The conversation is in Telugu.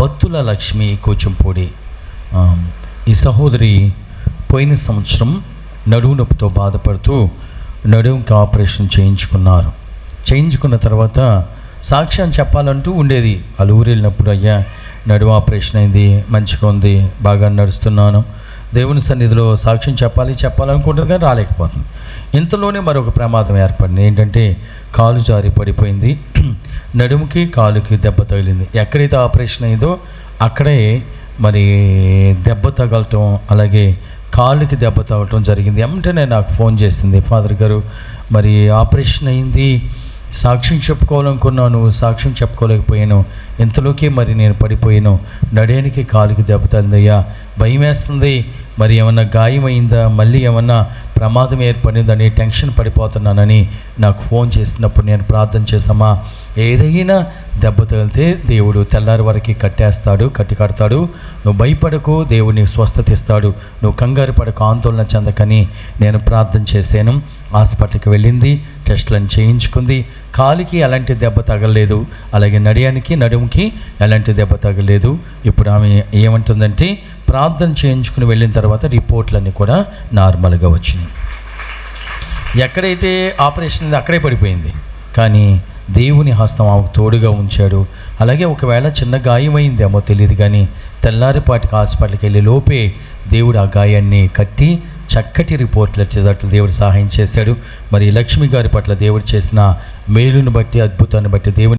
బత్తుల లక్ష్మి కూచంపూడి ఈ సహోదరి పోయిన సంవత్సరం నడుము నొప్పితో బాధపడుతూ నడుముకి ఆపరేషన్ చేయించుకున్నారు. చేయించుకున్న తర్వాత సాక్ష్యం చెప్పాలంటూ ఉండేది. వాళ్ళు ఊరు వెళ్ళినప్పుడు అయ్యా నడుము ఆపరేషన్ అయింది మంచిగా ఉంది బాగా నడుస్తున్నాను. దేవుని సన్నిధిలో సాక్ష్యం చెప్పాలి చెప్పాలనుకుంటుంది కానీ రాలేకపోతుంది. ఇంతలోనే మరొక ప్రమాదం ఏర్పడింది. ఏంటంటే కాలు జారి పడిపోయింది. నడుముకి కాలుకి దెబ్బ తగిలింది. ఎక్కడైతే ఆపరేషన్ అయిందో అక్కడే మరి దెబ్బ తగలటం అలాగే కాలుకి దెబ్బ తగలటం జరిగింది. వెంటనే నాకు ఫోన్ చేసింది. ఫాదర్ గారు మరి ఆపరేషన్ అయింది. సాక్ష్యం చెప్పుకోవాలనుకున్నాను సాక్ష్యం చెప్పుకోలేకపోయాను. ఇంతలోకి మరి నేను పడిపోయాను. నడేనికి కాలుకి దెబ్బ తగిలిందయ్యా. భయం వేస్తుంది మరి ఏమన్నా గాయమైందా? మళ్ళీ ఏమన్నా ప్రమాదం ఏర్పడిందని టెన్షన్ పడిపోతున్నానని నాకు ఫోన్ చేసినప్పుడు నేను ప్రార్థన చేసామా ఏదైనా దెబ్బ తగిలితే దేవుడు తెల్లారి వరకు కట్టేస్తాడు కట్టి కడతాడు నువ్వు భయపడకు దేవుడిని స్వస్థత ఇస్తాడు. నువ్వు కంగారు పడకు ఆందోళన చెందకని నేను ప్రార్థన చేశాను. హాస్పిటల్కి వెళ్ళింది టెస్టులను చేయించుకుంది. కాలికి ఎలాంటి దెబ్బ తగలలేదు. అలాగే నడియానికి నడుముకి ఎలాంటి దెబ్బ తగలేదు ఇప్పుడు ఆమె ఏమంటుందంటే ప్రార్థన చేయించుకుని వెళ్ళిన తర్వాత రిపోర్ట్లన్నీ కూడా నార్మల్గా వచ్చినాయి. ఎక్కడైతే ఆపరేషన్ అక్కడే పడిపోయింది. కానీ దేవుని హస్తం ఆమెకు తోడుగా ఉంచాడు. అలాగే ఒకవేళ చిన్న గాయమైందేమో తెలియదు కానీ తెల్లారిపాటికి హాస్పిటల్కి వెళ్ళి లోపే దేవుడు ఆ గాయాన్ని కట్టి చక్కటి రిపోర్ట్లు వచ్చేటట్లు దేవుడు సహాయం చేశాడు. మరి లక్ష్మి గారి పట్ల దేవుడు చేసిన మేలును బట్టి అద్భుతాన్ని బట్టి దేవుని